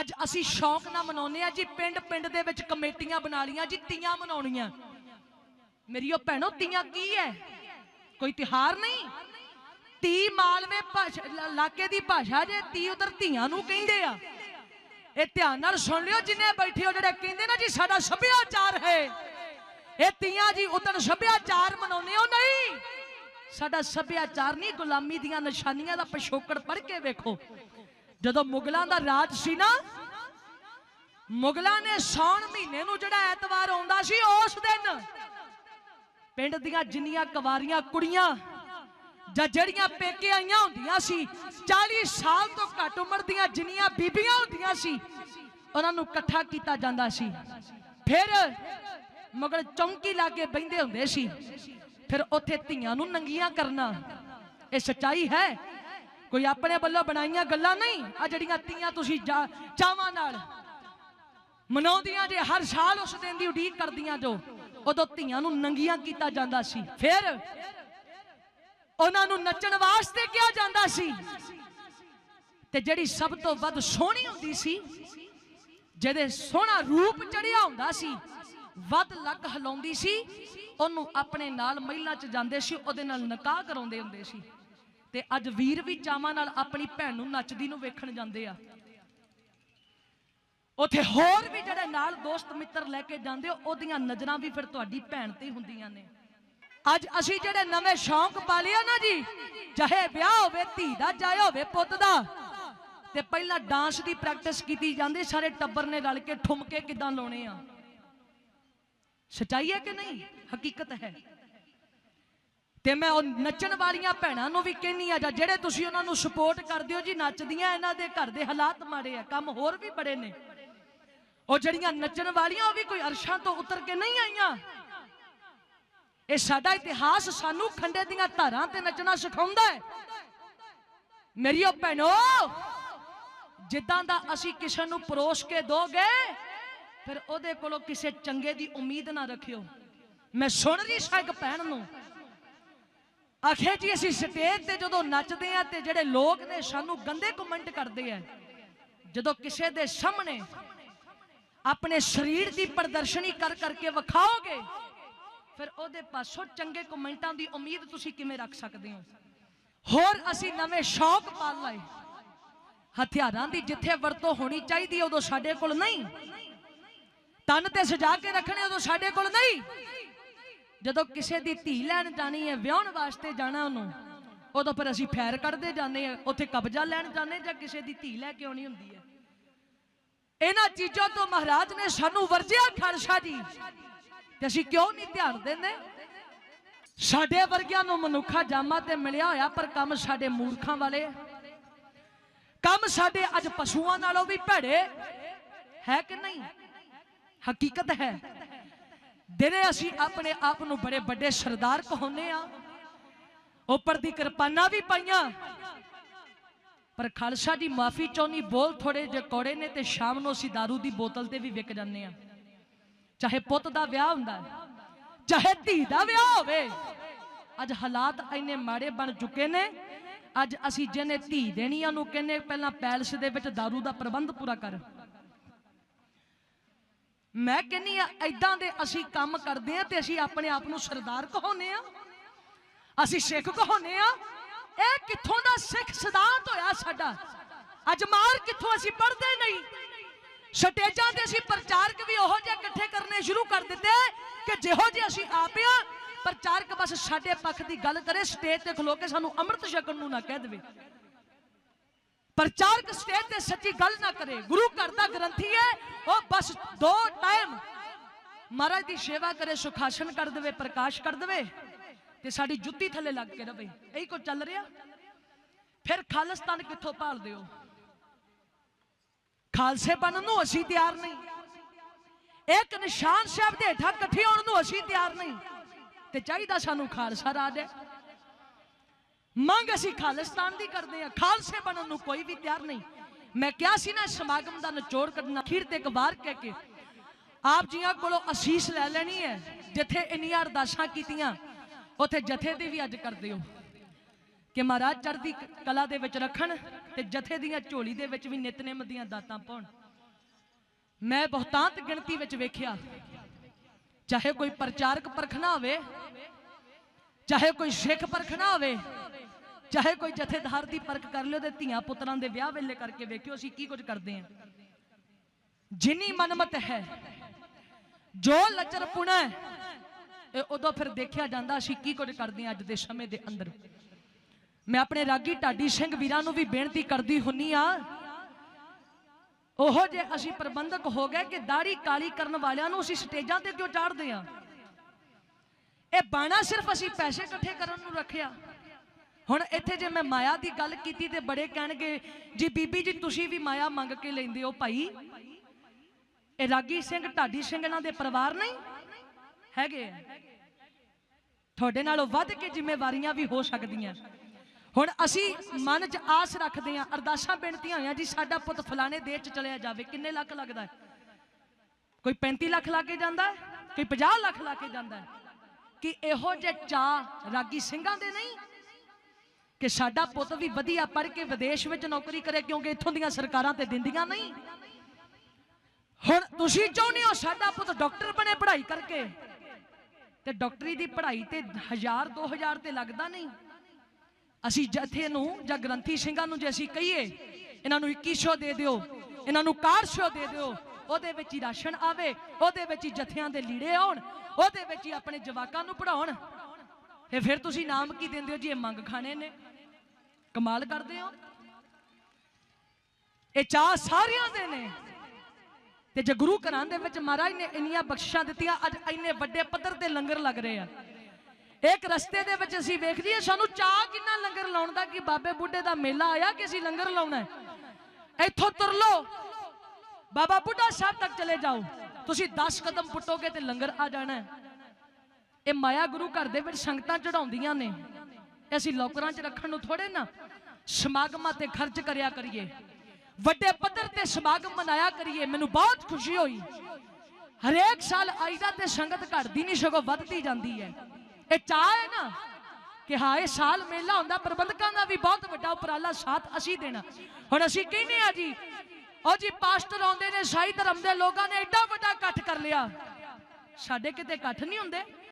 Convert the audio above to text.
ਅੱਜ ਅਸੀਂ ਸ਼ੌਂਕ ਨਾਲ ਮਨਾਉਂਦੇ ਆ ਜੀ ਪਿੰਡ ਪਿੰਡ ਦੇ ਵਿੱਚ ਕਮੇਟੀਆਂ ਬਣਾ ਲੀਆਂ ਜੀ, ਤੀਆਂ ਮਨਾਉਣੀਆਂ। ਮੇਰੀਓ ਭੈਣੋ, ਤੀਆਂ ਕੀ ਹੈ ਕੋਈ ਤਿਹਾਰ ਨਹੀਂ? ਤੀ ਮਾਲਵੇ ਭਾਸ਼ਾ ਇਲਾਕੇ ਦੀ ਭਾਸ਼ਾ ਜੇ ਤੀ ਉਧਰ ਧੀਆਂ ਨੂੰ ਕਹਿੰਦੇ ਆ। ਇਹ ਧਿਆਨ ਨਾਲ ਸੁਣ ਲਿਓ, ਜਿੰਨੇ ਬੈਠੇ ਹੋ ਜਿਹੜੇ ਕਹਿੰਦੇ ਨਾ ਜੀ, ਸਾਡਾ ਸੱਭਿਆਚਾਰ ਹੈ। ਇਹ ਤੀਆਂ ਜੀ ਉਦੋਂ ਸੱਭਿਆਚਾਰ ਮਨਾਉਂਦੇ ਹੋ ਨਹੀਂ? ਸਾਡਾ ਸੱਭਿਆਚਾਰ ਨਹੀਂ, ਗੁਲਾਮੀ ਦੀਆਂ ਨਿਸ਼ਾਨੀਆਂ ਦਾ ਪਿਛੋਕੜ ਪੜ ਕੇ ਵੇਖੋ। ਜਦੋਂ ਮੁਗਲਾਂ ਦਾ ਰਾਜ ਸੀ ਨਾ, ਮੁਗਲਾਂ ਨੇ ਸੌਣ ਮਹੀਨੇ ਨੂੰ ਜਿਹੜਾ ਐਤਵਾਰ ਆਉਂਦਾ ਸੀ, ਉਸ ਦਿਨ ਪਿੰਡ ਦੀਆਂ ਜਿੰਨੀਆਂ ਕੁਵਾਰੀਆਂ, ਕੁੜੀਆਂ ਜਾਂ ਜਿਹੜੀਆਂ ਪੇਕੇ ਆਈਆਂ ਹੁੰਦੀਆਂ ਸੀ 40 ਸਾਲ ਤੋਂ ਘੱਟ ਉਮਰ ਦੀਆਂ ਜਿੰਨੀਆਂ ਬੀਬੀਆਂ ਹੁੰਦੀਆਂ ਸੀ, ਉਹਨਾਂ ਨੂੰ ਇਕੱਠਾ ਕੀਤਾ ਜਾਂਦਾ ਸੀ। ਫਿਰ ਮਗਰ ਚੌਂਕੀ ਲਾ ਕੇ ਬੈੰਦੇ ਹੁੰਦੇ ਸੀ, ਫਿਰ ਉੱਥੇ ਧੀਆਂ ਨੂੰ ਨੰਗੀਆਂ ਕਰਨਾ, ਇਹ ਸੱਚਾਈ ਹੈ? ਕੋਈ ਆਪਣੇ ਵੱਲੋਂ ਬਣਾਈਆਂ ਗੱਲਾਂ ਨਹੀਂ? ਆ ਜਿਹੜੀਆਂ ਤੀਆਂ ਤੁਸੀਂ ਚਾਵਾਂ ਨਾਲ ਮਨਾਉਂਦੀਆਂ ਜੇ, ਹਰ ਸਾਲ ਉਸ ਦਿਨ ਦੀ ਉਡੀਕ ਕਰਦੀਆਂ ਜੋ, ਉਦੋਂ ਧੀਆਂ ਨੂੰ ਨੰਗੀਆਂ ਕੀਤਾ ਜਾਂਦਾ ਸੀ। ਫਿਰ ਉਹਨਾਂ ਨੂੰ ਨੱਚਣ ਵਾਸਤੇ ਕਿਹਾ ਜਾਂਦਾ ਸੀ। ਤੇ ਜਿਹੜੀ ਸਭ ਤੋਂ ਵੱਧ ਸੋਹਣੀ ਹੁੰਦੀ ਸੀ, ਜਿਹਦੇ ਸੋਹਣਾ ਰੂਪ ਚੜਿਆ ਹੁੰਦਾ ਸੀ, ਵੱਧ ਲੱਕ ਹਲਾਉਂਦੀ ਸੀ, ਉਹਨੂੰ ਆਪਣੇ ਨਾਲ ਮਹਿਲਾ ਚ ਜਾਂਦੇ ਸੀ, ਉਹਦੇ ਨਾਲ ਨਿਕਾਹ ਕਰਾਉਂਦੇ ਹੁੰਦੇ ਸੀ। ਤੇ ਅੱਜ ਵੀਰ ਵੀ ਚਾਵਾਂ ਨਾਲ ਆਪਣੀ ਭੈਣ ਨੂੰ ਨੱਚਦੀ ਨੂੰ ਵੇਖਣ ਜਾਂਦੇ ਆ। ਉਥੇ ਹੋਰ ਵੀ ਜਿਹੜੇ ਨਾਲ ਦੋਸਤ ਮਿੱਤਰ ਲੈ ਕੇ ਜਾਂਦੇ ਹੋ, ਉਹਦੀਆਂ ਨਜ਼ਰਾਂ ਵੀ ਫਿਰ ਤੁਹਾਡੀ ਭੈਣ ਤੇ ਹੁੰਦੀਆਂ ਨੇ। ਅੱਜ ਅਸੀਂ ਜਿਹੜੇ ਨਵੇਂ ਸ਼ੌਂਕ ਪਾਲੇ ਆ ਨਾ ਜੀ, ਚਾਹੇ ਵਿਆਹ ਹੋਵੇ, ਧੀ ਦਾ, ਚਾਹੇ ਹੋਵੇ ਪੁੱਤ ਦਾ, ਤੇ ਪਹਿਲਾਂ ਡਾਂਸ ਦੀ ਪ੍ਰੈਕਟਿਸ ਕੀਤੀ ਜਾਂਦੀ, ਸਾਰੇ ਟੱਬਰ ਨੇ ਰਲ ਕੇ ਠੁਮਕੇ ਕਿਦਾਂ ਲਾਉਣੇ ਆ? ਸਚਾਈ ਹੈ ਕਿ ਨਹੀਂ? ਹਕੀਕਤ ਹੈ। ਤੇ ਮੈਂ ਉਹ ਨੱਚਣ ਵਾਲੀਆਂ ਭੈਣਾਂ ਨੂੰ ਵੀ ਕਹਿੰਨੀ ਆ, ਜਾਂ ਜਿਹੜੇ ਤੁਸੀਂ ਉਹਨਾਂ ਨੂੰ ਸਪੋਰਟ ਕਰਦੇ ਹੋ ਜੀ, ਨੱਚਦੀਆਂ ਇਹਨਾਂ ਦੇ ਘਰ ਦੇ ਹਾਲਾਤ ਮਾੜੇ ਆ, ਕੰਮ ਹੋਰ ਵੀ ਬੜੇ ਨੇ। ਉਹ ਜਿਹੜੀਆਂ ਨੱਚਣ ਵਾਲੀਆਂ, ਉਹ ਵੀ ਕੋਈ ਅਰਸ਼ਾਂ ਤੋਂ ਉਤਰ ਕੇ ਨਹੀਂ ਆਈਆਂ। ਇਹ ਸਾਡਾ ਇਤਿਹਾਸ ਸਾਨੂੰ ਖੰਡੇ ਦੀਆਂ ਧਾਰਾਂ ਤੇ ਨੱਚਣਾ ਸਿਖਾਉਂਦਾ ਹੈ। ਮੇਰੀਓ ਭੈਣੋ, ਜਿੱਦਾਂ ਦਾ ਅਸੀਂ ਕਿਸੇ ਨੂੰ ਪਰੋਸ ਕੇ ਦੋਗੇ, ਫਿਰ ਉਹਦੇ ਕੋਲੋਂ ਕਿਸੇ ਚੰਗੇ ਦੀ ਉਮੀਦ ਨਾ ਰੱਖਿਓ। ਮੈਂ ਸੁਣ ਰਹੀ ਸਾਂ ਇੱਕ ਭੈਣ ਨੂੰ ਆਖੇ ਜੀ, ਅਸੀਂ ਸਟੇਜ ਤੇ ਜਦੋਂ ਨੱਚਦੇ ਆ ਤੇ ਜਿਹੜੇ ਲੋਕ ਨੇ ਸਾਨੂੰ ਗੰਦੇ ਕਮੈਂਟ ਕਰਦੇ ਆ, ਜਦੋਂ ਕਿਸੇ ਦੇ ਸਾਹਮਣੇ ਆਪਣੇ ਸਰੀਰ ਦੀ ਪ੍ਰਦਰਸ਼ਨੀ ਕਰ ਕਰਕੇ ਵਿਖਾਓਗੇ, ਫਿਰ ਉਹਦੇ ਪਾਸੋਂ ਚੰਗੇ ਕਮੈਂਟਾਂ ਦੀ ਉਮੀਦ ਤੁਸੀਂ ਕਿਵੇਂ ਰੱਖ ਸਕਦੇ ਹੋ? ਹੋਰ ਅਸੀਂ ਨਵੇਂ ਸ਼ੌਕ ਪਾਲ ਲਏ। ਹਥਿਆਰਾਂ ਦੀ ਜਿੱਥੇ ਵਰਤੋਂ ਹੋਣੀ ਚਾਹੀਦੀ ਉਦੋਂ ਸਾਡੇ ਕੋਲ ਨਹੀਂ। ਤਨ ਤੇ ਸਜਾ ਕੇ ਰੱਖਣੇ, ਉਦੋਂ ਸਾਡੇ ਕੋਲ ਨਹੀਂ। ਜਦੋਂ ਕਿਸੇ ਦੀ ਧੀ ਲੈਣ ਜਾਣੀ ਹੈ, ਵਿਆਹਣ ਵਾਸਤੇ ਜਾਣਾ ਉਹਨੂੰ, ਉਦੋਂ ਫਿਰ ਅਸੀਂ ਫੈਰ ਕੱਢਦੇ ਜਾਂਦੇ ਆ ਉੱਥੇ ਕਬਜ਼ਾ ਲੈਣ ਜਾਂਦੇ ਜਾਂ ਕਿਸੇ ਦੀ ਧੀ ਲੈ ਕੇ ਆਉਣੀ ਹੁੰਦੀ ਹੈ। ਇਹਨਾਂ ਚੀਜ਼ਾਂ ਤੋਂ ਮਹਾਰਾਜ ਨੇ ਸਾਨੂੰ ਵਰਜਿਆ ਖਾਲਸਾ ਜੀ। ਤੇ ਅਸੀਂ ਕਿਉਂ ਨਹੀਂ ਧਿਆਨ ਦਿੰਦੇ? ਸਾਡੇ ਵਰਗਿਆਂ ਨੂੰ ਮਨੁੱਖਾ ਜਾਮਾ ਤੇ ਮਿਲਿਆ ਹੋਇਆ, ਪਰ ਕੰਮ ਸਾਡੇ ਮੂਰਖਾਂ ਵਾਲੇ ਕੰਮ ਸਾਡੇ ਅੱਜ ਪਸ਼ੂਆਂ ਨਾਲੋਂ ਵੀ ਭੜੇ। ਹੈ ਕਿ ਨਹੀਂ? ਹਕੀਕਤ ਹੈ। ਦਿਨੇ ਅਸੀਂ ਆਪਣੇ ਆਪ ਨੂੰ ਬੜੇ ਵੱਡੇ ਸਰਦਾਰ ਕਹਾਉਂਦੇ ਆ ਉੱਪਰ ਦੀ ਕਿਰਪਾਨਾਂ ਵੀ ਪਾਈਆਂ ਪਰ ਖਾਲਸਾ ਦੀ ਮਾਫੀ ਚਾਹੁੰਦੀ ਬੋਲ ਥੋੜੇ ਜਿਹੇ ਕੌੜੇ ਨੇ ਤੇ ਸ਼ਾਮ ਨੂੰ ਅਸੀਂ दारू ਦੀ ਬੋਤਲ ਤੇ ਵੀ ਵਿਕ ਜਾਂਦੇ ਆ ਚਾਹੇ ਪੁੱਤ ਦਾ ਵਿਆਹ ਹੁੰਦਾ ਹੈ, ਚਾਹੇ ਧੀ ਦਾ ਵਿਆਹ ਹੋਵੇ ਅੱਜ ਹਾਲਾਤ ਇੰਨੇ ਮਾੜੇ ਬਣ ਚੁੱਕੇ ਨੇ ਅੱਜ ਅਸੀਂ ਜਿਹਨੇ ਧੀ ਦੇਣੀ ਆ ਉਹਨੂੰ ਕਹਿੰਨੇ ਪਹਿਲਾਂ ਪੈਲਸ ਦੇ ਵਿੱਚ दारू ਦਾ ਪ੍ਰਬੰਧ ਪੂਰਾ ਕਰ ਮੈਂ ਕਹਿੰਨੀ ਆ ਐਦਾਂ ਦੇ ਅਸੀਂ ਕੰਮ ਕਰਦੇ ਆ ਤੇ ਅਸੀਂ ਆਪਣੇ ਆਪ ਨੂੰ ਸਰਦਾਰ ਕਹਾਉਂਦੇ ਆ। ਅਸੀਂ ਸਿੱਖ ਕਹਾਉਂਦੇ ਆ। ਇਹ ਕਿੱਥੋਂ ਦਾ ਸਿੱਖ ਸਿਧਾਂਤ ਹੋਇਆ ਸਾਡਾ? ਅਜਮਾਰ ਕਿੱਥੋਂ ਅਸੀਂ ਪੜਦੇ ਨਹੀਂ? ਸਟੇਜਾਂ ਤੇ ਅਸੀਂ ਪ੍ਰਚਾਰਕ ਵੀ ਉਹੋ ਜਿਹੇ ਇਕੱਠੇ ਕਰਨੇ ਸ਼ੁਰੂ ਕਰ ਦਿੱਤੇ ਕਿ ਜਿਹੋ ਜਿਹੇ ਅਸੀਂ ਆਪਿਆ ਪ੍ਰਚਾਰਕ ਬਸ ਸਾਡੇ ਪੱਖ ਦੀ ਗੱਲ ਕਰੇ, ਸਟੇਜ ਤੇ ਖਲੋ ਕੇ ਸਾਨੂੰ ਅੰਮ੍ਰਿਤ ਛਕਣ ਨੂੰ ਨਾ ਕਹਿ ਦੇਵੇ। ਪ੍ਰਚਾਰਕ ਸਟੇਜ ਤੇ ਸੱਚੀ ਗੱਲ ਨਾ ਕਰੇ। ਗੁਰੂ ਘਰ ਦਾ ਗ੍ਰੰਥੀ ਹੈ। ਉਹ ਬਸ ਦੋ ਟਾਈਮ ਮਹਾਰਾਜ ਦੀ ਸੇਵਾ ਕਰੇ, ਸੁਖਾਸਨ ਕਰ ਦੇਵੇ, ਪ੍ਰਕਾਸ਼ ਕਰ ਦੇਵੇ ਤੇ ਸਾਡੀ ਜੁੱਤੀ ਥੱਲੇ ਲੱਗ ਕੇ ਰਵੇ। ਇਹੀ ਕੁਝ ਚੱਲ ਰਿਹਾ। ਫਿਰ ਖਾਲਿਸਤਾਨ ਕਿੱਥੋਂ ਭਾਲਦੇ ਹੋ ਖਾਲਸੇ ਬਣਨ ਨੂੰ ਅਸੀਂ ਤਿਆਰ ਨਹੀਂ। ਇੱਕ ਨਿਸ਼ਾਨ ਸਾਹਿਬ ਦੇ ਹੇਠਾਂ ਇਕੱਠੇ ਹੋਣ ਨੂੰ ਅਸੀਂ ਤਿਆਰ ਨਹੀਂ। ਤੇ ਚਾਹੀਦਾ ਸਾਨੂੰ ਖਾਲਸਾ ਰਾਜ ਹੈ। ਮੰਗ ਅਸੀਂ ਖਾਲਿਸਤਾਨ ਦੀ ਕਰਦੇ ਆ ਖਾਲਸੇ ਬਣਨ ਨੂੰ ਕੋਈ ਵੀ ਤਿਆਰ ਨਹੀਂ। ਮੈਂ ਕਿਹਾ ਸੀ ਨਾ, ਸਮਾਗਮ ਦਾ ਨਿਚੋੜ ਕੱਢਣਾ, ਅਖੀਰ ਤੇ ਇੱਕ ਵਾਰ ਕਹਿ ਕੇ। ਆਪ ਜੀਆਂ ਕੋਲੋਂ ਅਸੀਸ ਲੈ ਲੈਣੀ ਹੈ, ਜਿੱਥੇ ਇੰਨੀਆਂ ਅਰਦਾਸਾਂ ਕੀਤੀਆਂ, ਉੱਥੇ ਜਥੇ ਦੀ ਵੀ ਅੱਜ ਕਰਦੇ ਹੋ। ਕਿ ਮਹਾਰਾਜ ਚੜ੍ਹਦੀ ਕਲਾ ਦੇ ਵਿੱਚ ਰੱਖਣ ਤੇ ਜਥੇ ਦੀਆਂ ਝੋਲੀ ਦੇ ਵਿੱਚ ਵੀ ਨਿਤਨੇਮ ਦੀਆਂ ਦਾਤਾਂ ਪਾਉਣ। ਮੈਂ ਬਹੁਤਾਂਤ ਗਿਣਤੀ ਵਿੱਚ ਵੇਖਿਆ, ਚਾਹੇ ਕੋਈ ਪ੍ਰਚਾਰਕ ਪਰਖਣਾ ਹੋਵੇ, ਚਾਹੇ ਕੋਈ ਸਿੱਖ ਪਰਖਣਾ ਹੋਵੇ ਚਾਹੇ ਕੋਈ ਜਥੇਦਾਰ ਦੀ ਪਰਖ ਕਰ ਲਿਓ ਤੇ ਧੀਆਂ ਪੁੱਤਰਾਂ ਦੇ ਵਿਆਹ ਵੇਲੇ ਕਰਕੇ ਵੇਖਿਓ ਅਸੀਂ ਕੀ ਕੁਝ ਕਰਦੇ ਹਾਂ। ਜਿਨੀ ਮਨਮਤ ਹੈ, ਜੋ ਲਚਰਪੁਣਾ ਹੈ, ਇਹ ਉਦੋਂ ਫਿਰ ਦੇਖਿਆ ਜਾਂਦਾ ਅਸੀਂ ਕੀ ਕੁਝ ਕਰਦੇ ਹਾਂ ਅੱਜ ਦੇ ਸਮੇਂ ਦੇ ਅੰਦਰ। ਮੈਂ ਆਪਣੇ ਰਾਗੀ ਢਾਡੀ ਸਿੰਘ ਵੀਰਾਂ ਨੂੰ ਵੀ ਬੇਨਤੀ ਕਰਦੀ ਹੁੰਨੀ ਆ, ਉਹ ਜੇ ਅਸੀਂ ਪ੍ਰਬੰਧਕ ਹੋ ਗਏ ਕਿ ਦਾੜੀ ਕਾਲੀ ਕਰਨ ਵਾਲਿਆਂ ਨੂੰ ਅਸੀਂ ਸਟੇਜਾਂ ਤੇ ਕਿਉਂ ਚਾੜਦੇ ਆ ਇਹ ਬਾਣਾ ਸਿਰਫ ਅਸੀਂ ਪੈਸੇ ਇਕੱਠੇ ਕਰਨ ਨੂੰ ਰੱਖਿਆ। ਹੁਣ ਇੱਥੇ ਜੇ ਮੈਂ ਮਾਇਆ ਦੀ ਗੱਲ ਕੀਤੀ ਤੇ ਬੜੇ ਕਹਿਣਗੇ, ਜੀ ਬੀਬੀ ਜੀ, ਤੁਸੀਂ ਵੀ ਮਾਇਆ ਮੰਗ ਕੇ ਲੈਂਦੇ ਹੋ ਭਾਈ। ਇਹ ਰਾਗੀ ਸਿੰਘ, ਢਾਡੀ ਸਿੰਘ ਇਹਨਾਂ ਦੇ ਪਰਿਵਾਰ ਨਹੀਂ? ਹੈਗੇ ਤੁਹਾਡੇ ਨਾਲੋਂ ਵੱਧ ਕੇ ਜ਼ਿੰਮੇਵਾਰੀਆਂ ਵੀ ਹੋ ਸਕਦੀਆਂ। ਹੁਣ ਅਸੀਂ ਮਨ 'ਚ ਆਸ ਰੱਖਦੇ ਹਾਂ, ਅਰਦਾਸਾਂ ਬੇਨਤੀਆਂ ਹੋਈਆਂ, ਜੀ ਸਾਡਾ ਪੁੱਤ ਫਲਾਣੇ ਦੇਸ਼ 'ਚ ਚਲਿਆ ਜਾਵੇ, ਕਿੰਨੇ ਲੱਖ ਲੱਗਦਾ ਕੋਈ 35 ਲੱਖ ਲਾ ਕੇ ਜਾਂਦਾ ਕੋਈ 50 ਲੱਖ ਲਾ ਕੇ ਜਾਂਦਾ ਕਿ ਇਹੋ ਜਿਹੇ ਚਾਹ ਰਾਗੀ ਸਿੰਘਾਂ ਦੇ ਨਹੀਂ ਕਿ ਸਾਡਾ ਪੁੱਤ ਵੀ ਵਧੀਆ ਪੜ੍ਹ ਕੇ ਵਿਦੇਸ਼ ਵਿੱਚ ਨੌਕਰੀ ਕਰੇ, ਕਿਉਂਕਿ ਇੱਥੋਂ ਦੀਆਂ ਸਰਕਾਰਾਂ ਤੇ ਦਿੰਦੀਆਂ ਨਹੀਂ। ਹੁਣ ਤੁਸੀਂ ਚਾਹੁੰਦੇ ਹੋ ਸਾਡਾ ਪੁੱਤ ਡਾਕਟਰ ਬਣੇ ਪੜ੍ਹਾਈ ਕਰਕੇ? ਤੇ ਡਾਕਟਰੀ ਦੀ ਪੜ੍ਹਾਈ ਤੇ 1000 2000 ਤੇ ਲੱਗਦਾ ਨਹੀਂ। ਅਸੀਂ ਜਥੇ ਨੂੰ ਜਾਂ ਗ੍ਰੰਥੀ ਸਿੰਘਾਂ ਨੂੰ ਜੇ ਅਸੀਂ ਕਹੀਏ, ਇਹਨਾਂ ਨੂੰ 2100 ਦੇ ਦਿਓ, ਇਹਨਾਂ ਨੂੰ 400 ਦੇ ਦਿਓ, ਉਹਦੇ ਵਿੱਚ ਹੀ ਰਾਸ਼ਨ ਆਵੇ, ਉਹਦੇ ਵਿੱਚ ਹੀ ਜਥਿਆਂ ਦੇ ਲੀੜੇ ਆਉਣ, ਉਹਦੇ ਵਿੱਚ ਹੀ ਆਪਣੇ ਜਵਾਕਾਂ ਨੂੰ ਪੜਾਉਣ ਤੇ ਫਿਰ ਤੁਸੀਂ ਨਾਮ ਕੀ ਦਿੰਦੇ ਹੋ ਜੀ? ਇਹ ਮੰਗ ਖਾਣੇ ਨੇ। ਕਮਾਲ ਕਰਦੇ ਹੋ। ਇਹ ਚਾਹ ਸਾਰਿਆਂ ਦੇ ਨੇ। ਤੇ ਜੇ ਗੁਰੂ ਘਰਾਂ ਦੇ ਵਿੱਚ ਮਹਾਰਾਜ ਨੇ ਇੰਨੀਆਂ ਬਖਸ਼ਿਸ਼ਾਂ ਦਿੱਤੀਆਂ, ਅੱਜ ਇੰਨੇ ਵੱਡੇ ਪੱਧਰ ਤੇ ਲੰਗਰ ਲੱਗ ਰਹੇ ਆ। ਇੱਕ ਰਸਤੇ ਦੇ ਵਿੱਚ ਅਸੀਂ ਵੇਖ ਲਈਏ, ਸਾਨੂੰ ਚਾਹ ਕਿੰਨਾ ਲੰਗਰ ਲਾਉਣ ਦਾ, ਕਿ ਬਾਬੇ ਬੁੱਢੇ ਦਾ ਮੇਲਾ ਆਇਆ ਕਿ ਅਸੀਂ ਲੰਗਰ ਲਾਉਣਾ ਹੈ। ਇੱਥੋਂ ਤੁਰ ਲਓ। ਬਾਬਾ ਬੁੱਢਾ ਸਾਹਿਬ ਤੱਕ ਚਲੇ ਜਾਓ। ਤੁਸੀਂ 10 ਕਦਮ ਪੁੱਟੋਗੇ ਤੇ ਲੰਗਰ ਆ ਜਾਣਾ ਹੈ। ਇਹ ਮਾਇਆ ਗੁਰੂ ਘਰ ਦੇ ਵਿੱਚ ਸੰਗਤਾਂ ਚੜਾਉਂਦੀਆਂ ਨੇ। ਅਸੀਂ ਲੋਕਰਾਂ 'ਚ ਰੱਖਣ ਨੂੰ ਥੋੜੇ ਨਾ। ਸਮਾਗਮਾਂ ਤੇ ਖਰਚ ਕਰਿਆ ਕਰੀਏ। ਵੱਡੇ ਪੱਧਰ ਤੇ ਸਮਾਗਮ ਮਨਾਇਆ ਕਰੀਏ। ਮੈਨੂੰ ਬਹੁਤ ਖੁਸ਼ੀ ਹੋਈ। ਹਰੇਕ ਸਾਲ ਆਈਦਾ ਤੇ ਸੰਗਤ ਘਟਦੀ ਨਹੀਂ, ਸਗੋਂ ਵੱਧਦੀ ਜਾਂਦੀ ਹੈ। ਇਹ ਚਾਹ ਹੈ ਨਾ ਕਿ ਹਾਂ, ਇਹ ਸਾਲ ਮੇਲਾ ਹੁੰਦਾ। ਪ੍ਰਬੰਧਕਾਂ ਦਾ ਵੀ ਬਹੁਤ ਵੱਡਾ ਉਪਰਾਲਾ ਸਾਥ ਅਸੀਂ ਦੇਣਾ। ਹੁਣ ਅਸੀਂ ਕਹਿੰਦੇ ਆ ਜੀ? ਉਹ ਜੀ, ਪਾਸਟਰ ਆਉਂਦੇ ਨੇ ਸਾਈ ਧਰਮ ਦੇ ਲੋਕਾਂ ਨੇ ਐਡਾ ਵੱਡਾ ਇਕੱਠ ਕਰ ਲਿਆ। ਸਾਡੇ ਕਿਤੇ ਇਕੱਠ ਨਹੀਂ ਹੁੰਦੇ।